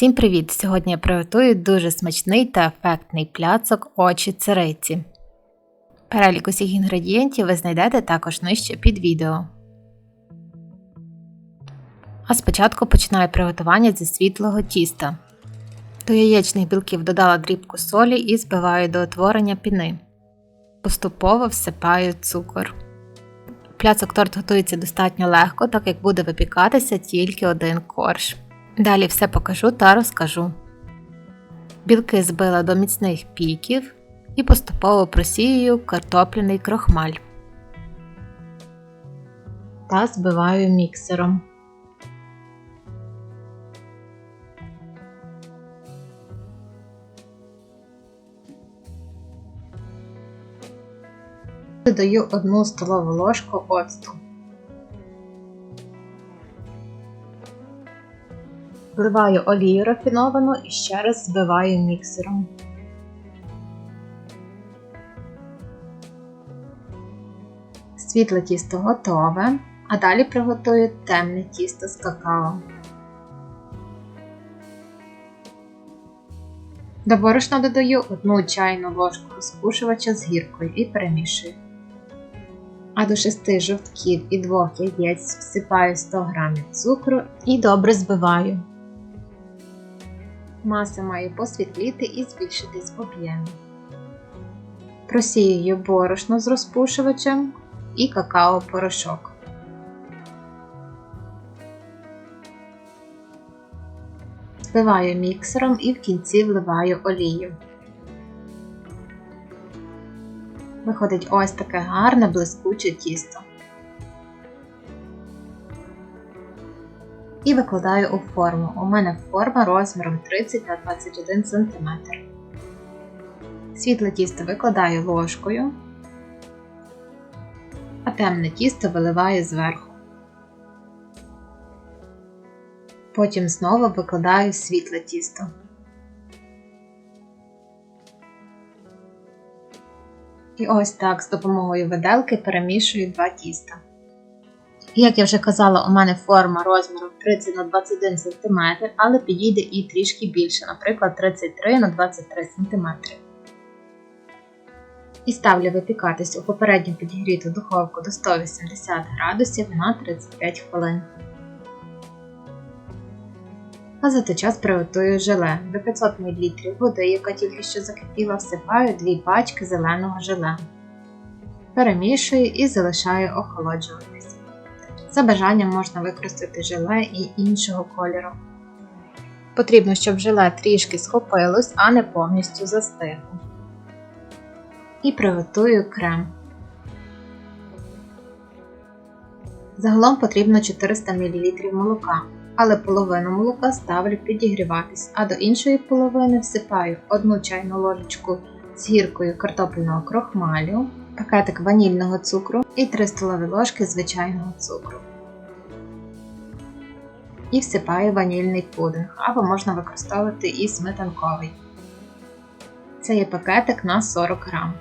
Всім привіт! Сьогодні я приготую дуже смачний та ефектний пляцок очі цариці. Перелік усіх інгредієнтів ви знайдете також нижче під відео. А спочатку починаю приготування зі світлого тіста. До яєчних білків додала дрібку солі і збиваю до утворення піни. Поступово всипаю цукор. Пляцок торт готується достатньо легко, так як буде випікатися тільки один корж. Далі все покажу та розкажу. Білки збила до міцних піків і поступово просіюю картопляний крохмаль та збиваю міксером. Додаю одну столову ложку оцту. Вливаю олію рафіновану і ще раз збиваю міксером. Світле тісто готове, а далі приготую темне тісто з какао. До борошна додаю одну чайну ложку розпушувача з гіркою і перемішую. А до 6 жовтків і 2 яєць всипаю 100 г цукру і добре збиваю. Маса має посвітліти і збільшитись в об'ємі. Просіюю борошно з розпушувачем і какао-порошок. Збиваю міксером і в кінці вливаю олію. Виходить ось таке гарне блискуче тісто. І викладаю у форму. У мене форма розміром 30 на 21 см. Світле тісто викладаю ложкою, а темне тісто виливаю зверху. Потім знову викладаю світле тісто. І ось так з допомогою виделки перемішую два тіста. Як я вже казала, у мене форма розміру 30 на 21 см, але підійде і трішки більше, наприклад, 33 на 23 см. І ставлю випікатись у попередньо підігріту духовку до 180 градусів на 35 хвилин. А за той час приготую желе. До 500 мл води, яка тільки що закипіла, всипаю 2 пачки зеленого желе. Перемішую і залишаю охолоджуватись. За бажанням можна використати желе і іншого кольору. Потрібно, щоб желе трішки схопилось, а не повністю застигло. І приготую крем. Загалом потрібно 400 мл молока, але половину молока ставлю підігріватись, а до іншої половини всипаю 1 чайну ложечку з гіркою картопельного крохмалю, пакетик ванільного цукру і 3 столові ложки звичайного цукру. І всипаю ванільний пудинг, або можна використовувати і сметанковий. Це є пакетик на 40 грам.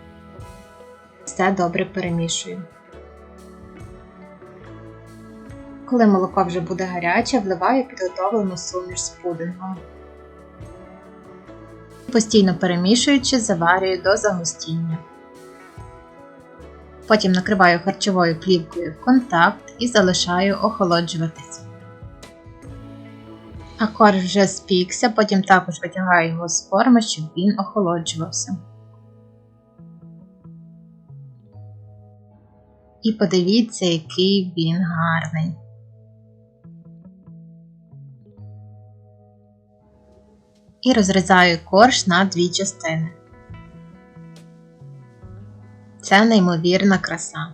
Все добре перемішую. Коли молоко вже буде гаряче, вливаю підготовлену суміш з пудингом. Постійно перемішуючи, заварюю до загустіння. Потім накриваю харчовою плівкою в контакт і залишаю охолоджуватись. А корж вже спікся, потім також витягаю його з форми, щоб він охолоджувався. І подивіться, який він гарний. І розрізаю корж на дві частини. Це неймовірна краса.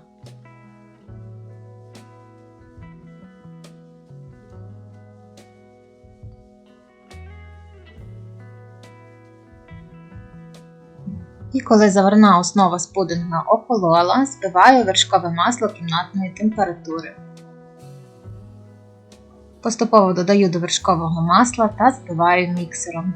І коли заварна основа з пудинга охолола, збиваю вершкове масло кімнатної температури. Поступово додаю до вершкового масла та збиваю міксером.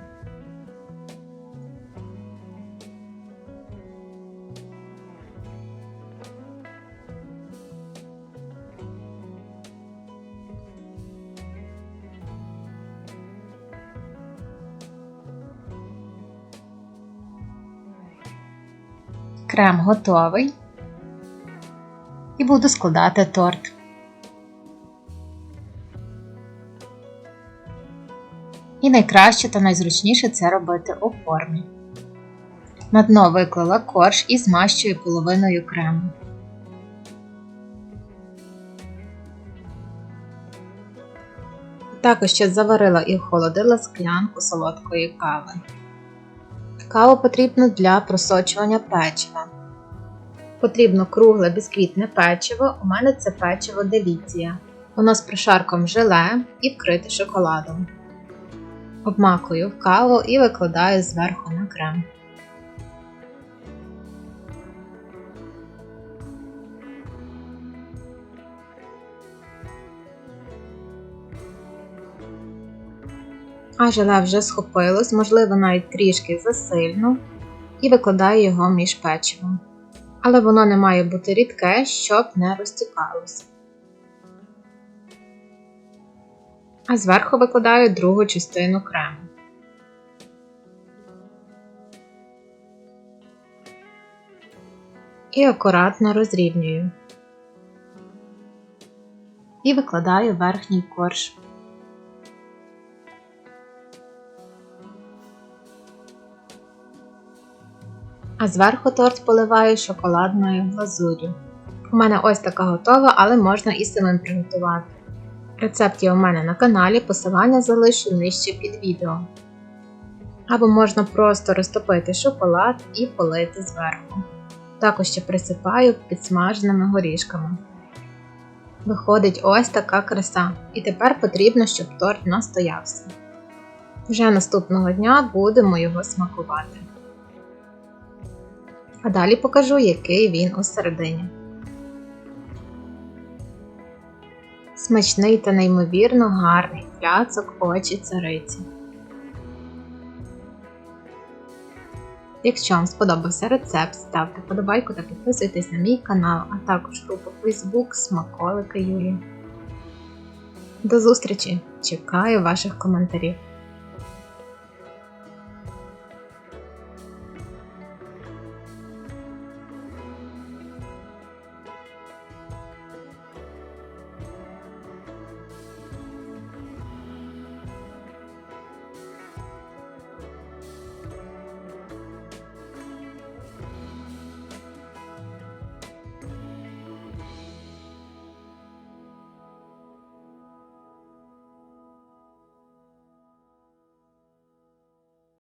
Крем готовий. І буду складати торт. І найкраще та найзручніше це робити у формі. На дно виклала корж і змащую половиною крему. Також ще заварила і охолодила склянку солодкої кави. Каву потрібно для просочування печива. Потрібно кругле бісквітне печиво. У мене це печиво деліція. Воно з прошарком желе і вкрите шоколадом. Обмакую в каву і викладаю зверху на крем. А желе вже схопилось, можливо, навіть трішки засильно, і викладаю його між печивом. Але воно не має бути рідке, щоб не розтікалося. А зверху викладаю другу частину крему. І акуратно розрівнюю. І викладаю верхній корж. А зверху торт поливаю шоколадною глазур'ю. У мене ось така готова, але можна і самим приготувати. Рецепт є у мене на каналі, посилання залишу нижче під відео. Або можна просто розтопити шоколад і полити зверху. Також ще присипаю підсмаженими горішками. Виходить ось така краса, і тепер потрібно, щоб торт настоявся. Вже наступного дня будемо його смакувати. А далі покажу, який він усередині. Смачний та неймовірно гарний пляцок очі цариці. Якщо вам сподобався рецепт, ставте подобайку та підписуйтесь на мій канал, а також групу Facebook Смаколики Юлі. До зустрічі! Чекаю ваших коментарів!